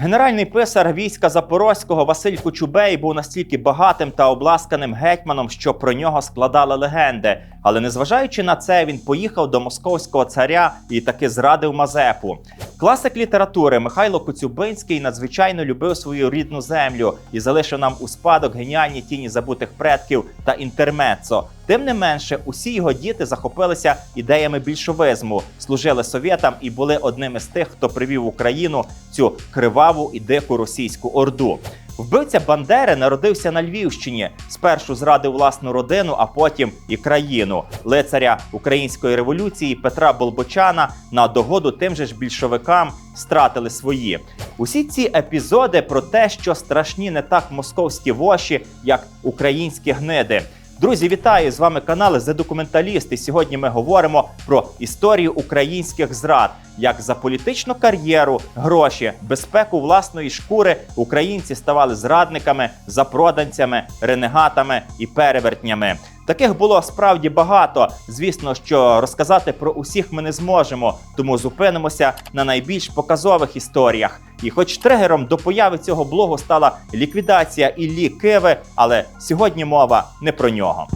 Генеральний писар війська Запорозького Василь Кочубей був настільки багатим та обласканим гетьманом, що про нього складали легенди. Але незважаючи на це, він поїхав до московського царя і таки зрадив Мазепу. Класик літератури Михайло Коцюбинський надзвичайно любив свою рідну землю і залишив нам у спадок геніальні тіні забутих предків та інтермецо. Тим не менше, усі його діти захопилися ідеями більшовизму, служили совєтам і були одними з тих, хто привів Україну цю криваву і дику російську орду. Вбивця Бандери народився на Львівщині. Спершу зрадив власну родину, а потім і країну. Лицаря української революції Петра Болбочана на догоду тим же ж більшовикам стратили свої. Усі ці епізоди про те, що страшні не так московські воші, як українські гниди. Друзі, вітаю з вами канал «The Документаліст». І сьогодні ми говоримо про історію українських зрад, як за політичну кар'єру, гроші, безпеку власної шкури українці ставали зрадниками, запроданцями, ренегатами і перевертнями. Таких було справді багато. Звісно, що розказати про усіх ми не зможемо, тому зупинимося на найбільш показових історіях. І, хоч тригером до появи цього блогу стала ліквідація Іллі Киви, але сьогодні мова не про нього.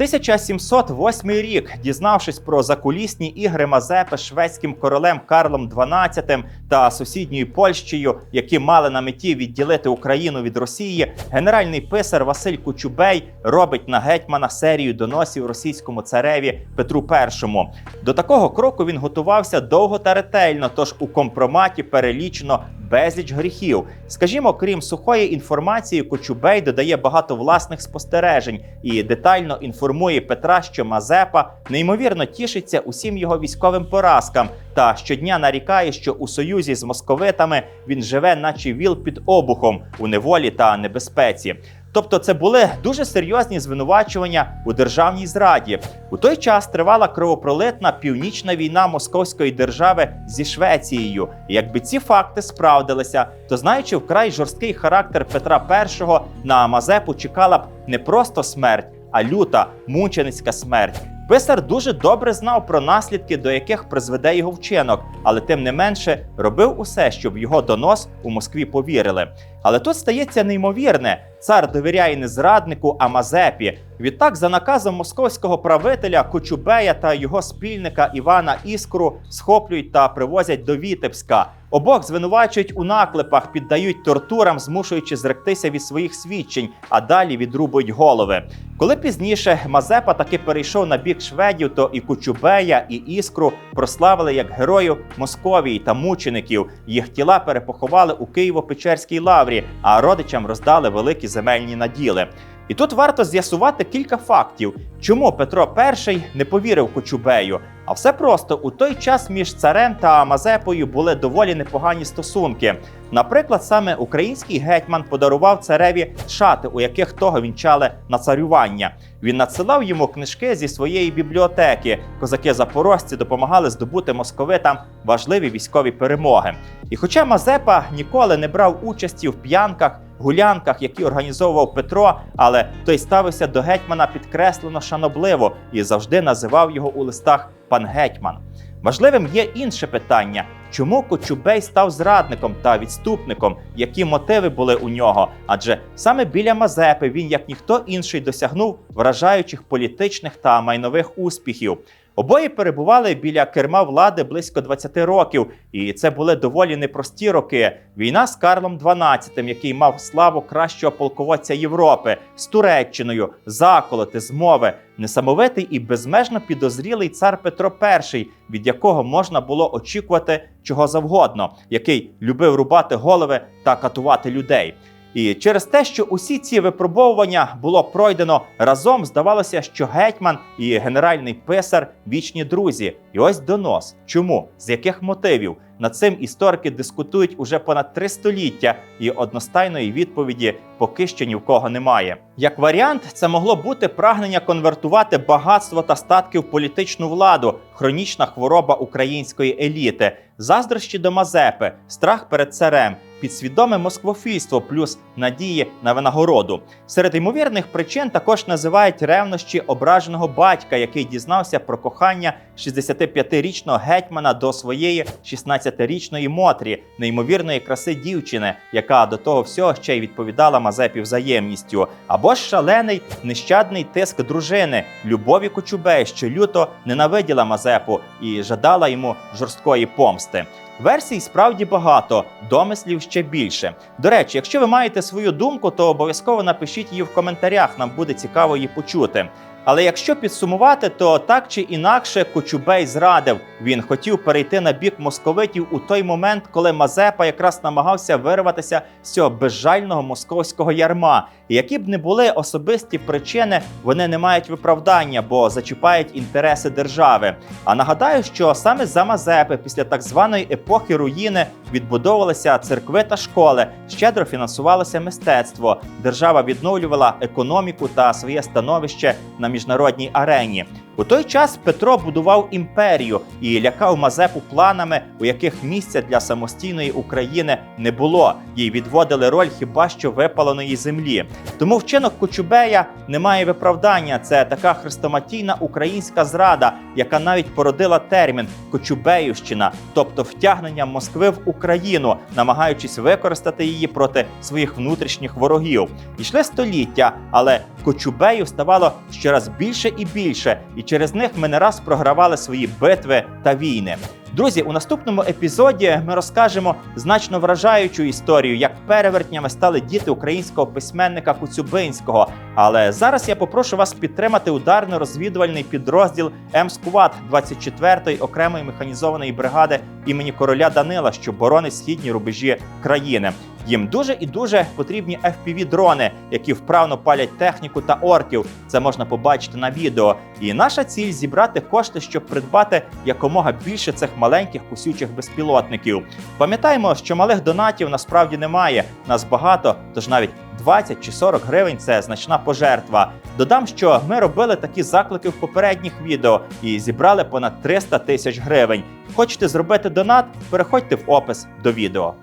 1708 рік, дізнавшись про закулісні ігри Мазепи шведським королем Карлом XII та сусідньою Польщею, які мали на меті відділити Україну від Росії, генеральний писар Василь Кучубей робить на гетьмана серію доносів російському цареві Петру І. До такого кроку він готувався довго та ретельно, тож у компроматі перелічено безліч гріхів. Скажімо, крім сухої інформації, Кочубей додає багато власних спостережень і детально інформує Петра, що Мазепа неймовірно тішиться усім його військовим поразкам та щодня нарікає, що у союзі з московитами він живе, наче віл під обухом у неволі та небезпеці. Тобто, це були дуже серйозні звинувачування у державній зраді. У той час тривала кровопролитна північна війна Московської держави зі Швецією. І якби ці факти справдилися, то знаючи вкрай жорсткий характер Петра І, на Мазепу чекала б не просто смерть, а люта мученицька смерть. Писар дуже добре знав про наслідки, до яких призведе його вчинок, але тим не менше робив усе, щоб його донос у Москві повірили. Але тут стається неймовірне: цар довіряє не зраднику, а Мазепі. Відтак, за наказом московського правителя Кочубея та його спільника Івана Іскру схоплюють та привозять до Вітебська. Обох звинувачують у наклепах, піддають тортурам, змушуючи зректися від своїх свідчень, а далі відрубують голови. Коли пізніше Мазепа таки перейшов на бік шведів, то і Кучубея, і Іскру прославили як героїв Московії та мучеників. Їх тіла перепоховали у Києво-Печерській лаврі, а родичам роздали великі земельні наділи. І тут варто з'ясувати кілька фактів, чому Петро І не повірив Кочубею. А все просто у той час між царем та Мазепою були доволі непогані стосунки. Наприклад, саме український гетьман подарував цареві шати, у яких того вінчали на царювання. Він надсилав йому книжки зі своєї бібліотеки. Козаки запорожці допомагали здобути московитам важливі військові перемоги. І хоча Мазепа ніколи не брав участі в п'янках, гулянках, які організовував Петро, але той ставився до гетьмана підкреслено шанобливо і завжди називав його у листах пан гетьман. Важливим є інше питання: чому Кочубей став зрадником та відступником, які мотиви були у нього? Адже саме біля Мазепи він, як ніхто інший, досягнув вражаючих політичних та майнових успіхів. Обоє перебували біля керма влади близько 20 років, і це були доволі непрості роки. Війна з Карлом XII, який мав славу кращого полководця Європи, з Туреччиною, заколоти, змови, несамовитий і безмежно підозрілий цар Петро І, від якого можна було очікувати чого завгодно, який любив рубати голови та катувати людей. І через те, що усі ці випробовування було пройдено разом, здавалося, що гетьман і генеральний писар вічні друзі. І ось донос. Чому? З яких мотивів? Над цим історики дискутують уже понад три століття, і одностайної відповіді поки що ні в кого немає. Як варіант, це могло бути прагнення конвертувати багатство та статки в політичну владу, хронічна хвороба української еліти, заздрощі до Мазепи, страх перед царем, підсвідоме москвофільство плюс надії на винагороду. Серед ймовірних причин також називають ревнощі ображеного батька, який дізнався про кохання 65-річного гетьмана до своєї 16-річної Мотрі, неймовірної краси дівчини, яка до того всього ще й відповідала Мазепі взаємністю, або ж шалений нещадний тиск дружини Любові Кочубей, що люто ненавиділа Мазепу і жадала йому жорсткої помсти. Версій справді багато, домислів ще більше. До речі, якщо ви маєте свою думку, то обов'язково напишіть її в коментарях. Нам буде цікаво її почути. Але якщо підсумувати, то так чи інакше Кочубей зрадив. Він хотів перейти на бік московитів у той момент, коли Мазепа якраз намагався вирватися з цього безжального московського ярма. Які б не були особисті причини, вони не мають виправдання, бо зачіпають інтереси держави. А нагадаю, що саме за Мазепи після так званої епохи руїни відбудовувалися церкви та школи, щедро фінансувалося мистецтво. Держава відновлювала економіку та своє становище на міжнародній арені. У той час Петро будував імперію і лякав Мазепу планами, у яких місця для самостійної України не було. Їй відводили роль хіба що випаленої землі. Тому вчинок Кочубея не має виправдання. Це така хрестоматійна українська зрада, яка навіть породила термін Кочубеївщина, тобто втягнення Москви в Україну, намагаючись використати її проти своїх внутрішніх ворогів. Йшли століття, але Кочубеїв ставало щораз більше і більше, і через них ми не раз програвали свої битви та війни. Друзі, у наступному епізоді ми розкажемо значно вражаючу історію, як перевертнями стали діти українського письменника Куцюбинського. Але зараз я попрошу вас підтримати ударно-розвідувальний підрозділ МСКУВАТ 24-ї окремої механізованої бригади імені короля Данила, що боронить східні рубежі країни. Їм дуже і дуже потрібні fpv дрони, які вправно палять техніку та орків. Це можна побачити на відео. І наша ціль зібрати кошти, щоб придбати якомога більше цих маленьких кусючих безпілотників. Пам'ятаємо, що малих донатів насправді немає. Нас багато, тож навіть 20 чи 40 гривень це значна пожертва. Додам, що ми робили такі заклики в попередніх відео і зібрали понад 300 тисяч гривень. Хочете зробити донат? Переходьте в опис до відео.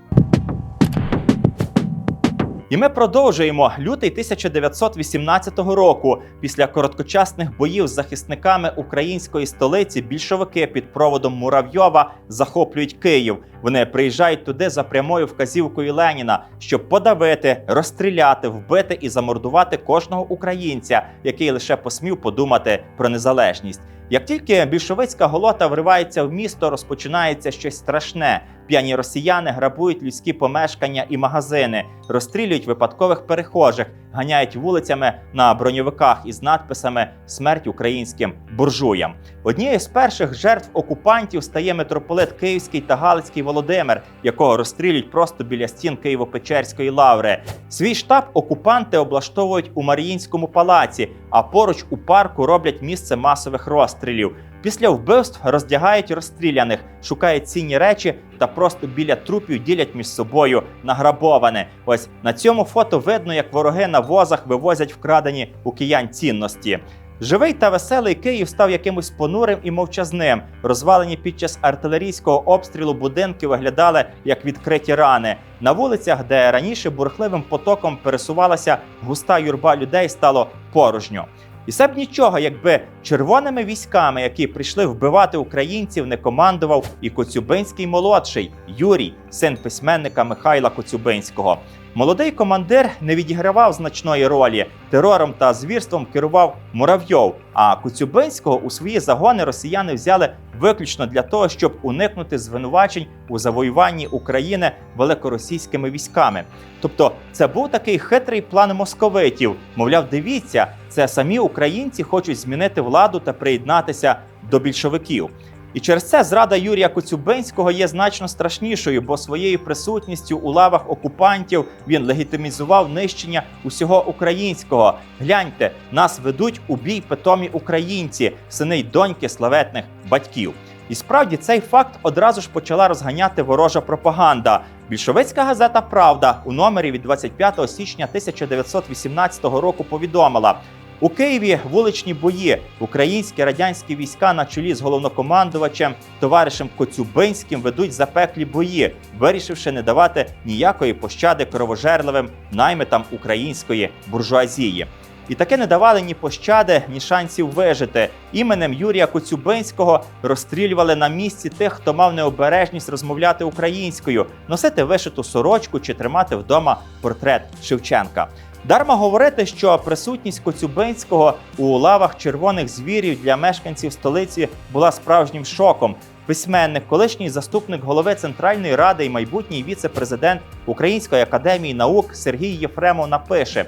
І ми продовжуємо лютий 1918 року. Після короткочасних боїв з захисниками української столиці більшовики під проводом Муравйова захоплюють Київ. Вони приїжджають туди за прямою вказівкою Леніна, щоб подавити, розстріляти, вбити і замордувати кожного українця, який лише посмів подумати про незалежність. Як тільки більшовицька голота вривається в місто, розпочинається щось страшне. П'яні росіяни грабують людські помешкання і магазини, розстрілюють випадкових перехожих, ганяють вулицями на броньовиках із надписами Смерть українським буржуям. Однією з перших жертв окупантів стає митрополит Київський та Галицький Володимир, якого розстрілюють просто біля стін Києво-Печерської лаври. Свій штаб окупанти облаштовують у Маріїнському палаці, а поруч у парку роблять місце масових розстрілів. Після вбивств роздягають розстріляних, шукають цінні речі та просто біля трупів ділять між собою награбоване. Ось на цьому фото видно, як вороги на возах вивозять вкрадені у киян цінності. Живий та веселий Київ став якимось понурим і мовчазним. Розвалені під час артилерійського обстрілу будинки виглядали як відкриті рани. На вулицях, де раніше бурхливим потоком пересувалася густа юрба людей, стало порожньо. І це б нічого, якби червоними військами, які прийшли вбивати українців, не командував і Коцюбинський молодший Юрій, син письменника Михайла Коцюбинського. Молодий командир не відігравав значної ролі. Терором та звірством керував Муравйов. А Коцюбинського у свої загони росіяни взяли виключно для того, щоб уникнути звинувачень у завоюванні України великоросійськими військами. Тобто, це був такий хитрий план московитів. Мовляв, дивіться, це самі українці хочуть змінити владу та приєднатися до більшовиків. І через це зрада Юрія Коцюбинського є значно страшнішою, бо своєю присутністю у лавах окупантів він легітимізував нищення усього українського. Гляньте, нас ведуть у бій питомі українці, сини й доньки славетних батьків. І справді цей факт одразу ж почала розганяти ворожа пропаганда. Більшовицька газета Правда у номері від 25 січня 1918 року повідомила. У Києві вуличні бої. Українські радянські війська на чолі з головнокомандувачем товаришем Коцюбинським ведуть запеклі бої, вирішивши не давати ніякої пощади кровожерливим наймитам української буржуазії. І таки не давали ні пощади, ні шансів вижити. Іменем Юрія Коцюбинського розстрілювали на місці тих, хто мав необережність розмовляти українською, носити вишиту сорочку чи тримати вдома портрет Шевченка. Дарма говорити, що присутність Коцюбинського у лавах червоних звірів для мешканців столиці була справжнім шоком. Письменник, колишній заступник голови Центральної ради і майбутній віце-президент Української академії наук Сергій Єфремов напише: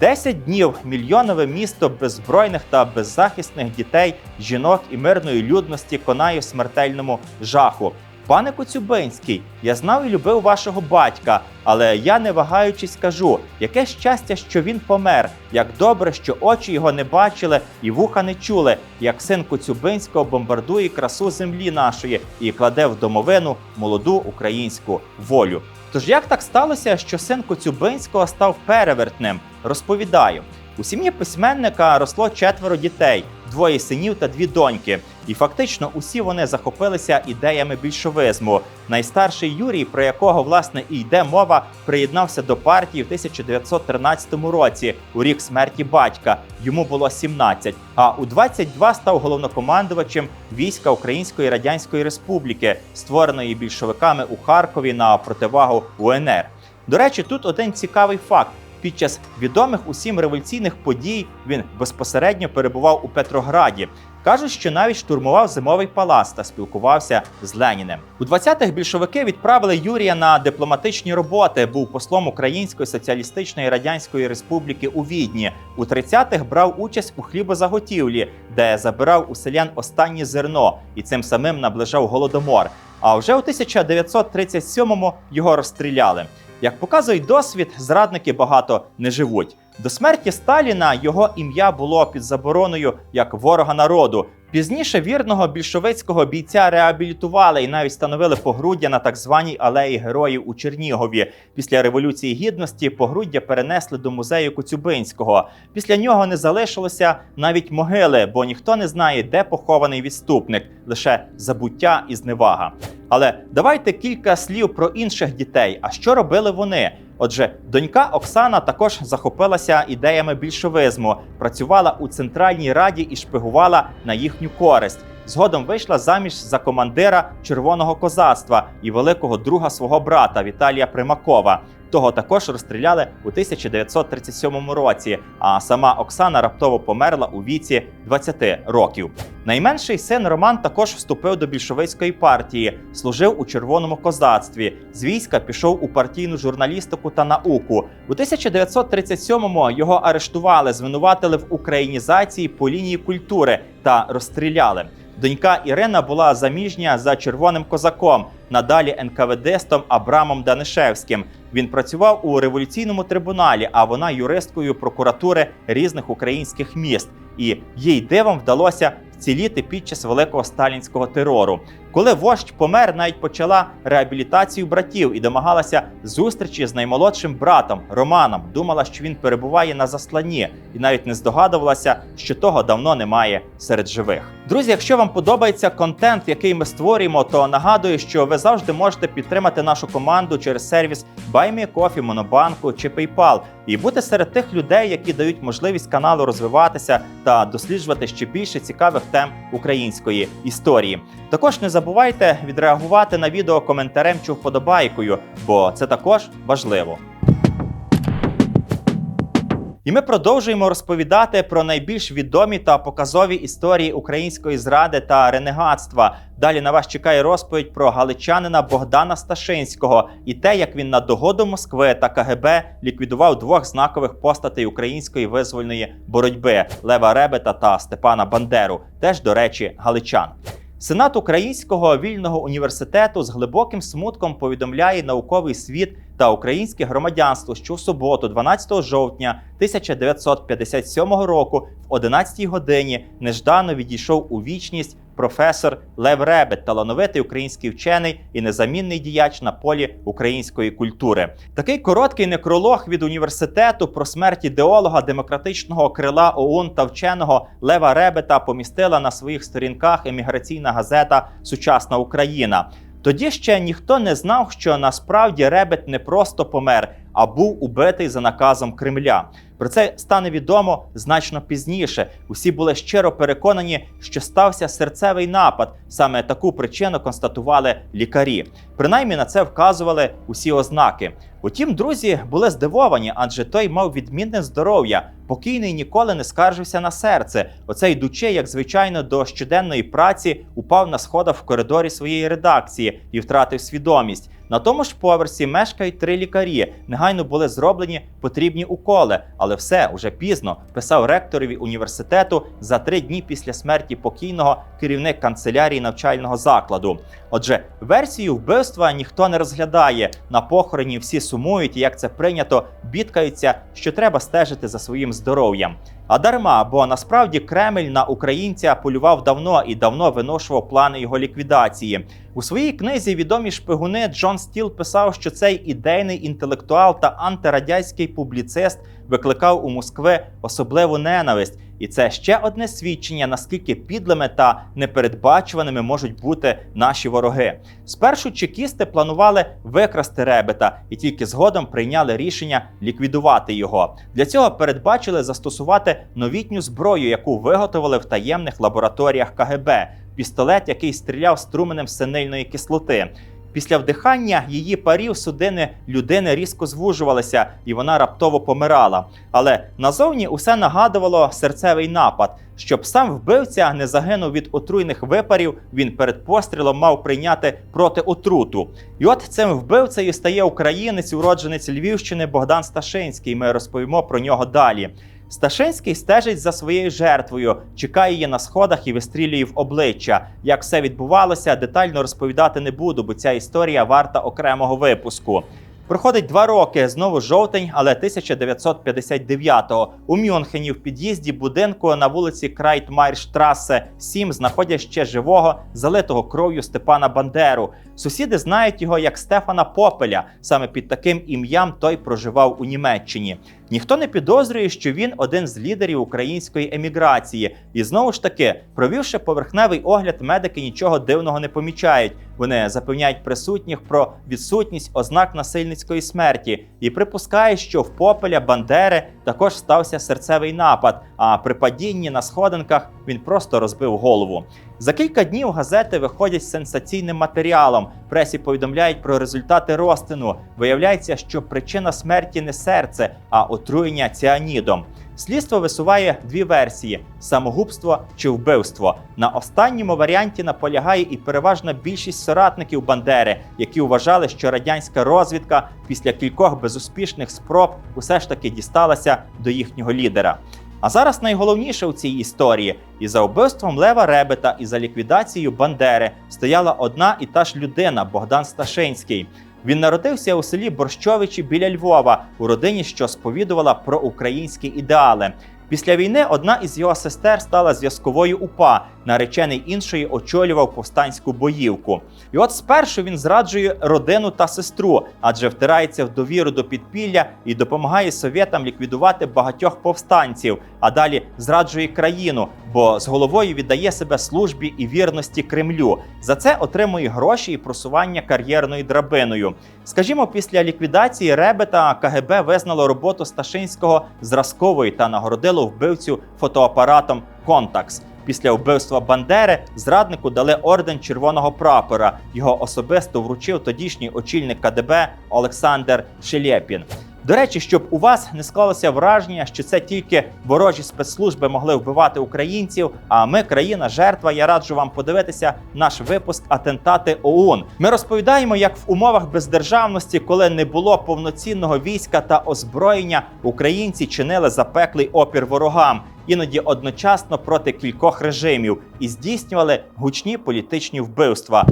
«10 днів мільйонове місто беззбройних та беззахисних дітей, жінок і мирної людності конає в смертельному жаху. Пане Коцюбинський, я знав і любив вашого батька, але я не вагаючись кажу, яке щастя, що він помер, як добре, що очі його не бачили і вуха не чули, як син Коцюбинського бомбардує красу землі нашої і кладе в домовину молоду українську волю. Тож як так сталося, що син Коцюбинського став перевертним? Розповідаю. У сім'ї письменника росло четверо дітей, двоє синів та дві доньки. І фактично усі вони захопилися ідеями більшовизму. Найстарший Юрій, про якого власне і йде мова, приєднався до партії в 1913 році, у рік смерті батька. Йому було 17, А у 22 став головнокомандувачем війська Української Радянської Республіки, створеної більшовиками у Харкові на противагу УНР. До речі, тут один цікавий факт. Під час відомих усім революційних подій він безпосередньо перебував у Петрограді. Кажуть, що навіть штурмував зимовий палац та спілкувався з Леніним. У 20-х більшовики відправили Юрія на дипломатичні роботи. Був послом Української соціалістичної радянської республіки у Відні. У 30-х брав участь у хлібозаготівлі, де забирав у селян останнє зерно і цим самим наближав голодомор. А вже у 1937-му його розстріляли. Як показує досвід, зрадники багато не живуть. До смерті Сталіна його ім'я було під забороною як ворога народу. Пізніше вірного більшовицького бійця реабілітували і навіть встановили погруддя на так званій алеї героїв у Чернігові. Після революції гідності погруддя перенесли до музею Коцюбинського. Після нього не залишилося навіть могили, бо ніхто не знає, де похований відступник, лише забуття і зневага. Але давайте кілька слів про інших дітей. А що робили вони? Отже, донька Оксана також захопилася ідеями більшовизму, працювала у центральній раді і шпигувала на їхню користь. Згодом вийшла заміж за командира червоного козацтва і великого друга свого брата Віталія Примакова. Того також розстріляли у 1937 році. А сама Оксана раптово померла у віці 20 років. Найменший син Роман також вступив до більшовицької партії, служив у червоному козацтві. З війська пішов у партійну журналістику та науку. У 1937-му його арештували, звинуватили в українізації по лінії культури та розстріляли. Донька Ірина була заміжня за червоним козаком, надалі НКВДстом Абрамом Данишевським. Він працював у революційному трибуналі, а вона юристкою прокуратури різних українських міст. І їй дивом вдалося вціліти під час великого сталінського терору. Коли вождь помер, навіть почала реабілітацію братів і домагалася зустрічі з наймолодшим братом Романом. Думала, що він перебуває на засланні, і навіть не здогадувалася, що того давно немає серед живих. Друзі, якщо вам подобається контент, який ми створюємо, то нагадую, що ви завжди можете підтримати нашу команду через сервіс BuyMeCoffee, Монобанку чи PayPal і бути серед тих людей, які дають можливість каналу розвиватися та досліджувати ще більше цікавих тем української історії. Також не забувайте відреагувати на відео коментарем чи вподобайкою, бо це також важливо. І ми продовжуємо розповідати про найбільш відомі та показові історії української зради та ренегатства. Далі на вас чекає розповідь про галичанина Богдана Сташинського і те, як він на догоду Москви та КГБ ліквідував двох знакових постатей української визвольної боротьби Лева Ребета та Степана Бандеру, теж, до речі, галичан. Сенат Українського вільного університету з глибоким смутком повідомляє науковий світ та українське громадянство, що в суботу, 12 жовтня 1957 року, в 11 годині неждано відійшов у вічність професор Лев Ребет, талановитий український вчений і незамінний діяч на полі української культури. Такий короткий некролог від університету про смерть ідеолога демократичного крила ОУН та вченого Лева Ребета помістила на своїх сторінках еміграційна газета Сучасна Україна. Тоді ще ніхто не знав, що насправді Ребет не просто помер, а був убитий за наказом Кремля. Про це стане відомо значно пізніше. Усі були щиро переконані, що стався серцевий напад. Саме таку причину констатували лікарі. Принаймні на це вказували усі ознаки. Утім, друзі були здивовані, адже той мав відмінне здоров'я. Покійний ніколи не скаржився на серце. Оце йдучи, як звичайно, до щоденної праці, упав на сходах в коридорі своєї редакції і втратив свідомість. На тому ж поверсі мешкають три лікарі. Негайно були зроблені потрібні уколи, але все уже пізно писав ректорові університету за три дні після смерті покійного керівник канцелярії навчального закладу. Отже, версію вбивства ніхто не розглядає. На похороні всі сумують, як це прийнято, бідкаються, що треба стежити за своїм здоров'ям. А дарма, бо насправді Кремль на українця полював давно і давно виношував плани його ліквідації. У своїй книзі відомі шпигуни Джон Стіл писав, що цей ідейний інтелектуал та антирадянський публіцист викликав у Москви особливу ненависть. І це ще одне свідчення, наскільки підлими та непередбачуваними можуть бути наші вороги. Спершу чекісти планували викрасти ребета і тільки згодом прийняли рішення ліквідувати його. Для цього передбачили застосувати новітню зброю, яку виготовили в таємних лабораторіях КГБ. Пістолет, який стріляв струменем синильної кислоти. Після вдихання її парів судини людини різко звужувалися, і вона раптово помирала. Але назовні усе нагадувало серцевий напад. Щоб сам вбивця не загинув від отруйних випарів, він перед пострілом мав прийняти протиотруту. І от цим вбивцею стає українець, уродженець Львівщини Богдан Сташинський. Ми розповімо про нього далі. Сташинський стежить за своєю жертвою, чекає її на сходах і вистрілює в обличчя. Як все відбувалося, детально розповідати не буду, бо ця історія варта окремого випуску. Проходить два роки, знову жовтень, але 1959-го. У Мюнхені в під'їзді будинку на вулиці Крайтмайрштрасе 7 знаходять ще живого, залитого кров'ю Степана Бандеру. Сусіди знають його як Стефана Попеля. Саме під таким ім'ям той проживав у Німеччині. Ніхто не підозрює, що він один з лідерів української еміграції. І знову ж таки, провівши поверхневий огляд, медики нічого дивного не помічають. Вони запевняють присутніх про відсутність ознак насильницької смерті і припускають, що в попеля Бандери також стався серцевий напад. А при падінні на сходинках він просто розбив голову. За кілька днів газети виходять з сенсаційним матеріалом. Пресі повідомляють про результати розтину. Виявляється, що причина смерті не серце, а отруєння ціанідом. Слідство висуває дві версії: самогубство чи вбивство. На останньому варіанті наполягає і переважна більшість соратників Бандери, які вважали, що радянська розвідка після кількох безуспішних спроб усе ж таки дісталася до їхнього лідера. А зараз найголовніше у цій історії: і за вбивством Лева Ребета, і за ліквідацією Бандери стояла одна і та ж людина Богдан Сташинський. Він народився у селі Борщовичі біля Львова у родині, що сповідувала про українські ідеали. Після війни одна із його сестер стала зв'язковою УПА, наречений іншої очолював повстанську боївку. І от спершу він зраджує родину та сестру, адже втирається в довіру до підпілля і допомагає совєтам ліквідувати багатьох повстанців, а далі зраджує країну, бо з головою віддає себе службі і вірності Кремлю. За це отримує гроші і просування кар'єрною драбиною. Скажімо, після ліквідації Ребета КГБ визнало роботу Сташинського зразковою та нагородило вбивцю фотоапаратом Контакс. Після вбивства Бандери зраднику дали орден червоного прапора. Його особисто вручив тодішній очільник КДБ Олександр Шелєпін. До речі, щоб у вас не склалося враження, що це тільки ворожі спецслужби могли вбивати українців. А ми, країна жертва. Я раджу вам подивитися наш випуск Атентати ОУН. Ми розповідаємо, як в умовах бездержавності, коли не було повноцінного війська та озброєння, українці чинили запеклий опір ворогам. Іноді одночасно проти кількох режимів і здійснювали гучні політичні вбивства.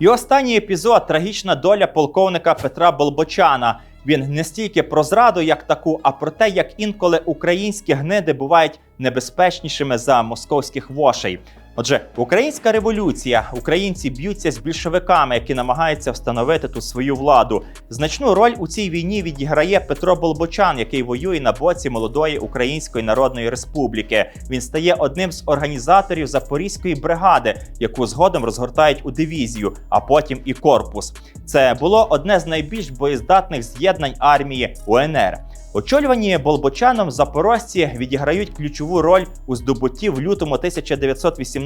І останній епізод трагічна доля полковника Петра Болбочана. Він не стільки про зраду, як таку, а про те, як інколи українські гниди бувають небезпечнішими за московських вошей. Отже, українська революція, українці б'ються з більшовиками, які намагаються встановити тут свою владу. Значну роль у цій війні відіграє Петро Болбочан, який воює на боці молодої Української Народної Республіки. Він стає одним з організаторів Запорізької бригади, яку згодом розгортають у дивізію, а потім і корпус. Це було одне з найбільш боєздатних з'єднань армії УНР. Очолювані Болбочаном запорожці відіграють ключову роль у здобутті в лютому 1918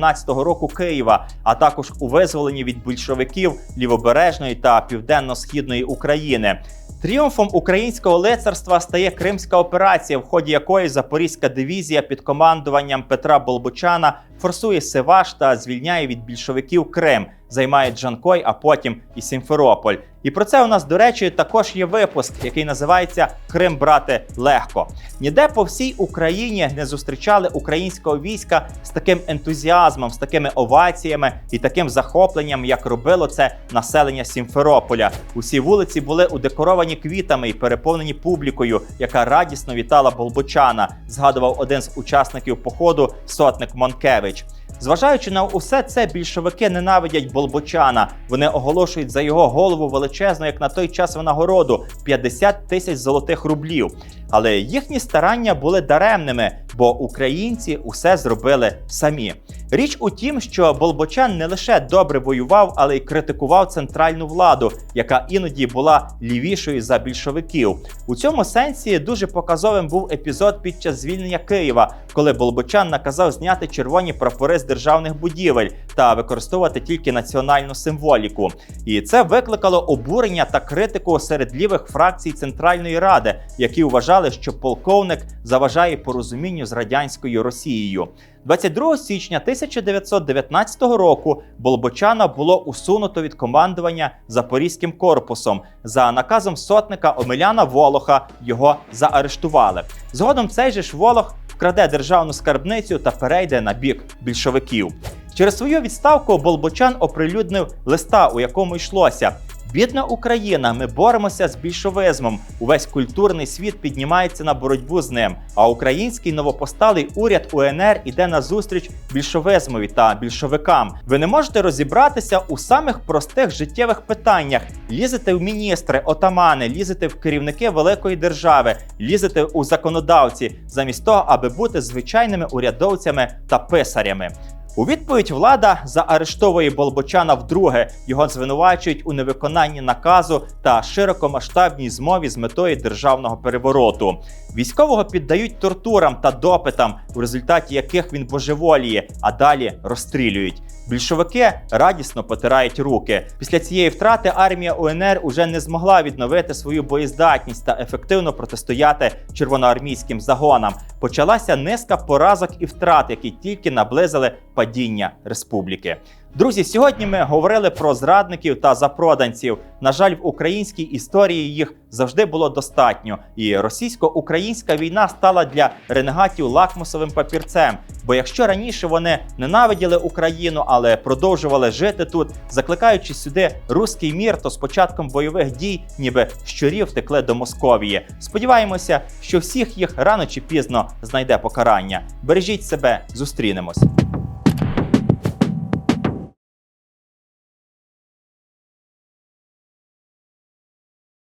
року Києва, а також у визволенні від більшовиків лівобережної та південно-східної України. Тріумфом українського лицарства стає Кримська операція, в ході якої Запорізька дивізія під командуванням Петра Болбочана форсує Севаш та звільняє від більшовиків Крим, займає Джанкой, а потім і Сімферополь. І про це у нас, до речі, також є випуск, який називається Крим брати легко. Ніде по всій Україні не зустрічали українського війська з таким ентузіазмом, з такими оваціями і таким захопленням, як робило це населення Сімферополя. Усі вулиці були удекоровані квітами і переповнені публікою, яка радісно вітала Болбочана. Згадував один з учасників походу сотник Монкевич. Зважаючи на усе це, більшовики ненавидять Болбочана. Вони оголошують за його голову величезну, як на той час винагороду 50 тисяч золотих рублів. Але їхні старання були даремними, бо українці усе зробили самі. Річ у тім, що Болбочан не лише добре воював, але й критикував центральну владу, яка іноді була лівішою за більшовиків. У цьому сенсі дуже показовим був епізод під час звільнення Києва, коли Болбочан наказав зняти червоні прапори з державних будівель та використовувати тільки національну символіку. І це викликало обурення та критику серед лівих фракцій Центральної Ради, які вважали, що полковник заважає порозумінню з радянською Росією. 22 січня 1919 року Болбочана було усунуто від командування Запорізьким корпусом. За наказом сотника Омеляна Волоха його заарештували. Згодом цей же ж Волох вкраде державну скарбницю та перейде на бік більшовиків. Через свою відставку Болбочан оприлюднив листа, у якому йшлося. Бідна Україна, ми боремося з більшовизмом. Увесь культурний світ піднімається на боротьбу з ним. А український новопосталий уряд УНР іде на зустріч більшовизмові та більшовикам. Ви не можете розібратися у самих простих життєвих питаннях. Лізете в міністри, отамани, лізете в керівники великої держави, лізете у законодавці, замість того, аби бути звичайними урядовцями та писарями. У відповідь влада заарештовує Болбочана вдруге. Його звинувачують у невиконанні наказу та широкомасштабній змові з метою державного перевороту. Військового піддають тортурам та допитам, у результаті яких він божеволіє, а далі розстрілюють. Більшовики радісно потирають руки. Після цієї втрати армія УНР уже не змогла відновити свою боєздатність та ефективно протистояти червоноармійським загонам. Почалася низка поразок і втрат, які тільки наблизили падіння республіки. Друзі, сьогодні ми говорили про зрадників та запроданців. На жаль, в українській історії їх завжди було достатньо, і російсько-українська війна стала для ренегатів лакмусовим папірцем. Бо якщо раніше вони ненавиділи Україну, але продовжували жити тут, закликаючи сюди руський мір, то з початком бойових дій, ніби щурів втекли до Московії. Сподіваємося, що всіх їх рано чи пізно знайде покарання. Бережіть себе, зустрінемось.